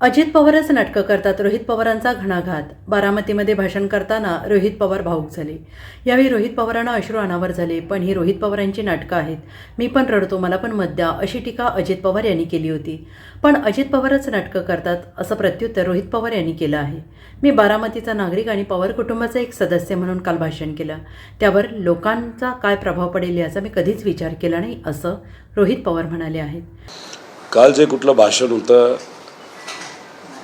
अजित पवारच नाटकं करतात. रोहित पवारांचा घणाघात. बारामतीमध्ये भाषण करताना रोहित पवार भाऊक झाले. यावेळी रोहित पवारांना अश्रू अनावर झाले. पण ही रोहित पवारांची नाटकं आहेत. मी पण रडतो मला पण मत द्या अशी टीका अजित पवार यांनी केली होती. पण अजित पवारच नाटकं करतात असं प्रत्युत्तर रोहित पवार यांनी केलं आहे. मी बारामतीचा नागरिक आणि पवार कुटुंबाचा एक सदस्य म्हणून काल भाषण केलं. त्यावर लोकांचा काय प्रभाव पडेल याचा मी कधीच विचार केला नाही असं रोहित पवार म्हणाले आहेत. काल जे कुठलं भाषण होतं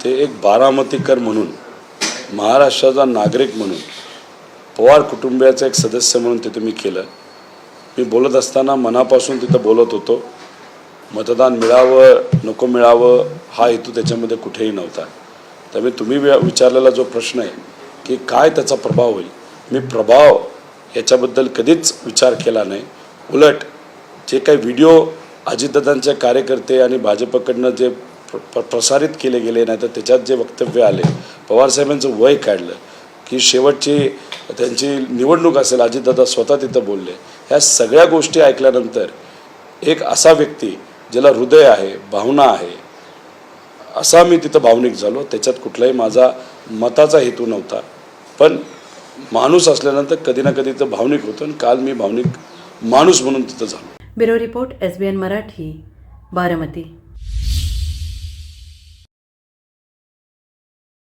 ते एक बारामतीकर म्हणून महाराष्ट्राचा नागरिक म्हणून पवार कुटुंबियाचा एक सदस्य म्हणून तिथं मी केलं. मी बोलत असताना मनापासून तिथं बोलत होतो मतदान मिळावं नको मिळावं हा हेतू त्याच्यामध्ये कुठेही नव्हता. त्यामुळे तुम्ही विचारलेला जो प्रश्न आहे की काय त्याचा प्रभाव होईल? मी प्रभाव याच्याबद्दल कधीच विचार केला नाही. उलट जे काही व्हिडिओ अजितदादांचे कार्यकर्ते आणि भाजपकडनं जे प्र- प्रसारित केले गेले नाही तर त्याच्यात जे वक्तव्य आले पवारसाहेबांचं वय काढलं की शेवटची त्यांची निवडणूक असेल अजितदादा स्वतः तिथं बोलले. ह्या सगळ्या गोष्टी ऐकल्यानंतर एक असा व्यक्ती ज्याला हृदय आहे भावना आहे असा मी तिथं भावनिक झालो. त्याच्यात कुठलाही माझा मताचा हेतू नव्हता. पण माणूस असल्यानंतर कधी ना कधी तर भावनिक होतो आणि काल मी भावनिक माणूस म्हणून तिथं झालो. Bureau report S B N Marathi Baramati.